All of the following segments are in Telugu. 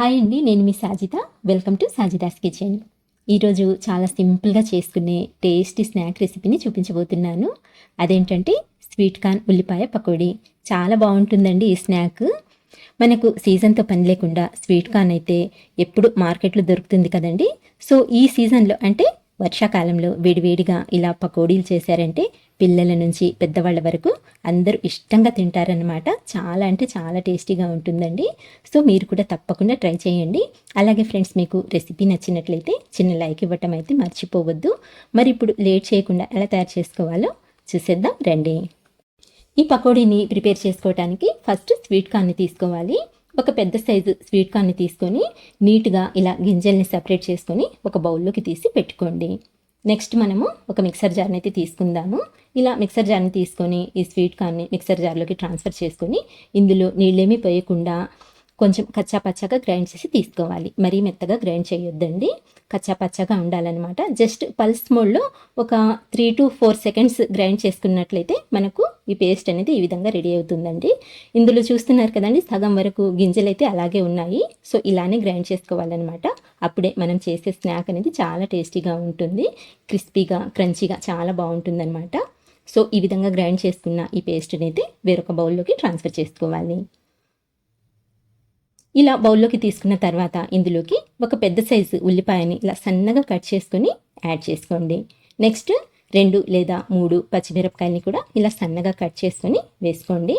హాయ్ అండి నేను మీ Sajitha. Welcome to Sajida's kitchen. ఈరోజు చాలా సింపుల్గా చేసుకునే టేస్టీ స్నాక్ రెసిపీని చూపించబోతున్నాను. అదేంటంటే స్వీట్ కార్న్ ఉల్లిపాయ పకోడీ. చాలా బాగుంటుందండి ఈ స్నాక్. మనకు సీజన్తో పని లేకుండా స్వీట్ కార్న్ అయితే ఎప్పుడు మార్కెట్లో దొరుకుతుంది కదండి. సో ఈ సీజన్లో అంటే వర్షాకాలంలో వేడివేడిగా ఇలా పకోడీలు చేశారంటే పిల్లల నుంచి పెద్దవాళ్ళ వరకు అందరూ ఇష్టంగా తింటారనమాట చాలా అంటే చాలా టేస్టీగా ఉంటుందండి. సో మీరు కూడా తప్పకుండా ట్రై చేయండి. అలాగే ఫ్రెండ్స్ మీకు రెసిపీ నచ్చినట్లయితే చిన్న లైక్ ఇవ్వటం అయితే మర్చిపోవద్దు. మరి ఇప్పుడు లేట్ చేయకుండా ఎలా తయారు చేసుకోవాలో చూసేద్దాం రండి. ఈ పకోడీని ప్రిపేర్ చేసుకోవడానికి ఫస్ట్ స్వీట్ కార్న్ని తీసుకోవాలి. ఒక పెద్ద సైజు స్వీట్ కార్న్ని తీసుకొని నీట్గా ఇలా గింజల్ని సపరేట్ చేసుకొని ఒక బౌల్లోకి తీసి పెట్టుకోండి. నెక్స్ట్ మనము ఒక మిక్సర్ జార్ని అయితే తీసుకుందాము. ఇలా మిక్సర్ జార్ని తీసుకొని ఈ స్వీట్ కార్న్ని మిక్సర్ జార్లోకి ట్రాన్స్ఫర్ చేసుకొని ఇందులో నీళ్ళేమీ పోయకుండా కొంచెం కచ్చా పచ్చాగా గ్రైండ్ చేసి తీసుకోవాలి. మరీ మెత్తగా గ్రైండ్ చేయొద్దండి. కచ్చా పచ్చాగా ఉండాలన్నమాట. జస్ట్ పల్స్ మోడ్లో ఒక three to four seconds grind చేసుకున్నట్లయితే మనకు ఈ పేస్ట్ అనేది ఈ విధంగా రెడీ అవుతుందండి. ఇందులో చూస్తున్నారు కదండి సగం వరకు గింజలు అయితే అలాగే ఉన్నాయి. సో ఇలానే గ్రైండ్ చేసుకోవాలన్నమాట. అప్పుడే మనం చేసే స్నాక్ అనేది చాలా టేస్టీగా ఉంటుంది. క్రిస్పీగా క్రంచీగా చాలా బాగుంటుందన్నమాట. సో ఈ విధంగా గ్రైండ్ చేసుకున్న ఈ పేస్ట్ని అయితే వేరొక బౌల్లోకి ట్రాన్స్ఫర్ చేసుకోవాలి. ఇలా బౌల్లోకి తీసుకున్న తర్వాత ఇందులోకి ఒక పెద్ద సైజు ఉల్లిపాయని ఇలా సన్నగా కట్ చేసుకొని యాడ్ చేసుకోండి. నెక్స్ట్ రెండు లేదా మూడు పచ్చిమిరపకాయలని కూడా ఇలా సన్నగా కట్ చేసుకొని వేసుకోండి.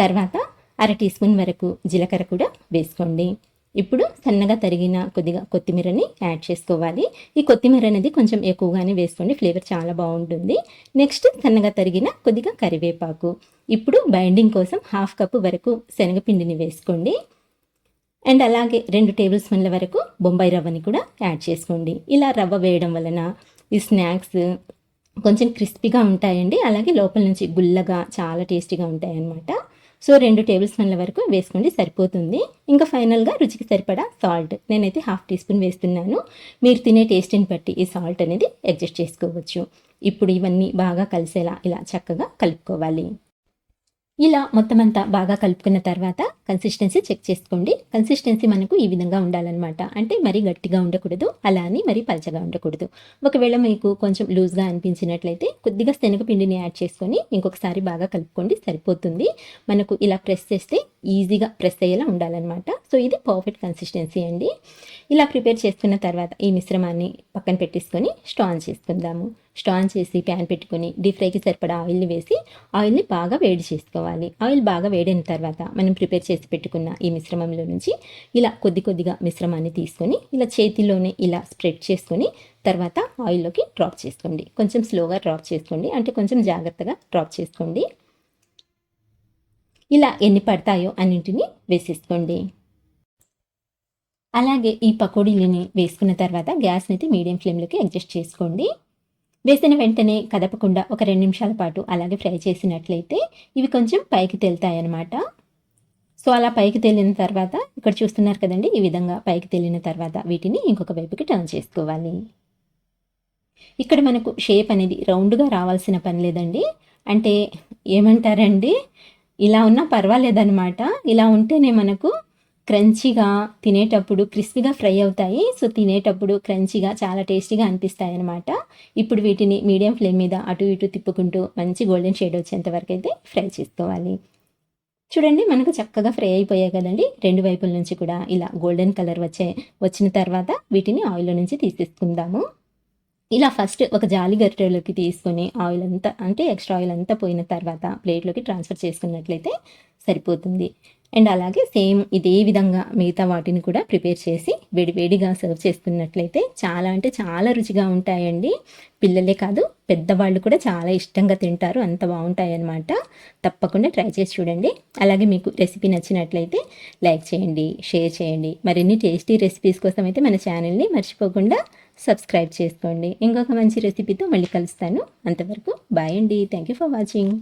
తర్వాత అర టీ స్పూన్ వరకు జీలకర్ర కూడా వేసుకోండి. ఇప్పుడు సన్నగా తరిగిన కొద్దిగా కొత్తిమీరని యాడ్ చేసుకోవాలి. ఈ కొత్తిమీర అనేది కొంచెం ఎక్కువగానే వేసుకోండి ఫ్లేవర్ చాలా బాగుంటుంది. నెక్స్ట్ సన్నగా తరిగిన కొద్దిగా కరివేపాకు. ఇప్పుడు బైండింగ్ కోసం హాఫ్ కప్పు వరకు శనగపిండిని వేసుకోండి. అండ్ అలాగే రెండు టేబుల్ స్పూన్ల వరకు బొంబాయి రవ్వని కూడా యాడ్ చేసుకోండి. ఇలా రవ్వ వేయడం వలన ఈ స్నాక్స్ కొంచెం క్రిస్పీగా ఉంటాయండి. అలాగే లోపల నుంచి గుల్లగా చాలా టేస్టీగా ఉంటాయన్నమాట. సో రెండు టేబుల్ స్పూన్ల వరకు వేసుకోండి సరిపోతుంది. ఇంకా ఫైనల్గా రుచికి సరిపడా సాల్ట్. నేనైతే హాఫ్ టీ స్పూన్ వేస్తున్నాను. మీరు తినే టేస్ట్ని బట్టి ఈ సాల్ట్ అనేది అడ్జస్ట్ చేసుకోవచ్చు. ఇప్పుడు ఇవన్నీ బాగా కలిసేలా ఇలా చక్కగా కలుపుకోవాలి. ఇలా మొత్తం అంతా బాగా కలుపుకున్న తర్వాత కన్సిస్టెన్సీ చెక్ చేసుకోండి. కన్సిస్టెన్సీ మనకు ఈ విధంగా ఉండాలన్నమాట. అంటే మరీ గట్టిగా ఉండకూడదు అలా అని మరీ పలచగా ఉండకూడదు. ఒకవేళ మీకు కొంచెం లూజ్గా అనిపించినట్లయితే కొద్దిగా శనగపిండిని యాడ్ చేసుకొని ఇంకొకసారి బాగా కలుపుకోండి సరిపోతుంది. మనకు ఇలా ప్రెస్ చేస్తే ఈజీగా ప్రెస్ అయ్యేలా ఉండాలన్నమాట. సో ఇది పర్ఫెక్ట్ కన్సిస్టెన్సీ అండి. ఇలా ప్రిపేర్ చేసుకున్న తర్వాత ఈ మిశ్రమాన్ని పక్కన పెట్టేసుకొని స్టాన్ చేసుకుందాము. స్టాన్ చేసి ప్యాన్ పెట్టుకొని డీప్ ఫ్రైకి సరిపడా ఆయిల్ని వేసి ఆయిల్ని బాగా వేడి చేసుకోవాలి. ఆయిల్ బాగా వేడైన తర్వాత మనం ప్రిపేర్ చేసి పెట్టుకున్న ఈ మిశ్రమంలో నుంచి ఇలా కొద్ది కొద్దిగా మిశ్రమాన్ని తీసుకొని ఇలా చేతిలోనే ఇలా స్ప్రెడ్ చేసుకొని తర్వాత ఆయిల్లోకి డ్రాప్ చేసుకోండి. కొంచెం స్లోగా డ్రాప్ చేసుకోండి. అంటే కొంచెం జాగ్రత్తగా డ్రాప్ చేసుకోండి. ఇలా ఎన్ని పడతాయో అన్నింటినీ వేసేసుకోండి. అలాగే ఈ పకోడీలని వేసుకున్న తర్వాత గ్యాస్ని అయితే మీడియం ఫ్లేమ్లోకి అడ్జస్ట్ చేసుకోండి. వేసిన వెంటనే కదపకుండా ఒక రెండు నిమిషాల పాటు అలాగే ఫ్రై చేసినట్లయితే ఇవి కొంచెం పైకి తేలుతాయి అన్నమాట సో అలా పైకి తేలిన తర్వాత ఇక్కడ చూస్తున్నారు కదండి ఈ విధంగా పైకి తేలిన తర్వాత వీటిని ఇంకొక వైపుకి టర్న్ చేసుకోవాలి. ఇక్కడ మనకు షేప్ అనేది రౌండ్గా రావాల్సిన పని లేదండి. అంటే ఏమంటారండి ఇలా ఉన్నా పర్వాలేదన్నమాట. ఇలా ఉంటేనే మనకు క్రంచీగా తినేటప్పుడు క్రిస్పీగా ఫ్రై అవుతాయి. సో తినేటప్పుడు క్రంచీగా చాలా టేస్టీగా అనిపిస్తాయి అనమాట ఇప్పుడు వీటిని మీడియం ఫ్లేమ్ మీద అటు ఇటు తిప్పుకుంటూ మంచి గోల్డెన్ షేడ్ వచ్చేంత వరకు అయితే ఫ్రై చేసుకోవాలి. చూడండి మనకు చక్కగా ఫ్రై అయిపోయాయి కదండి. రెండు వైపుల నుంచి కూడా ఇలా గోల్డెన్ కలర్ వచ్చే వచ్చిన తర్వాత వీటిని ఆయిల్ నుంచి తీసేసుకుందాము. ఇలా ఫస్ట్ ఒక జాలి గరిటెలోకి తీసుకొని ఆయిల్ అంతా అంటే ఎక్స్ట్రా ఆయిల్ అంతా పోయిన తర్వాత ప్లేట్లోకి ట్రాన్స్ఫర్ చేసుకున్నట్లయితే సరిపోతుంది. అండ్ అలాగే సేమ్ ఇదే విధంగా మిగతా వాటిని కూడా ప్రిపేర్ చేసి వేడివేడిగా సర్వ్ చేసుకున్నట్లయితే చాలా అంటే చాలా రుచిగా ఉంటాయండి. పిల్లలే కాదు పెద్దవాళ్ళు కూడా చాలా ఇష్టంగా తింటారు. అంత బాగుంటాయి అన్నమాట తప్పకుండా ట్రై చేసి చూడండి. అలాగే మీకు రెసిపీ నచ్చినట్లయితే లైక్ చేయండి షేర్ చేయండి. మరిన్ని టేస్టీ రెసిపీస్ కోసం అయితే మన ఛానల్ని మర్చిపోకుండా సబ్స్క్రైబ్ చేసుకోండి. ఇంకొక మంచి రెసిపీతో మళ్ళీ కలుస్తాను. అంతవరకు బాయ్ అండి. Thank you for watching.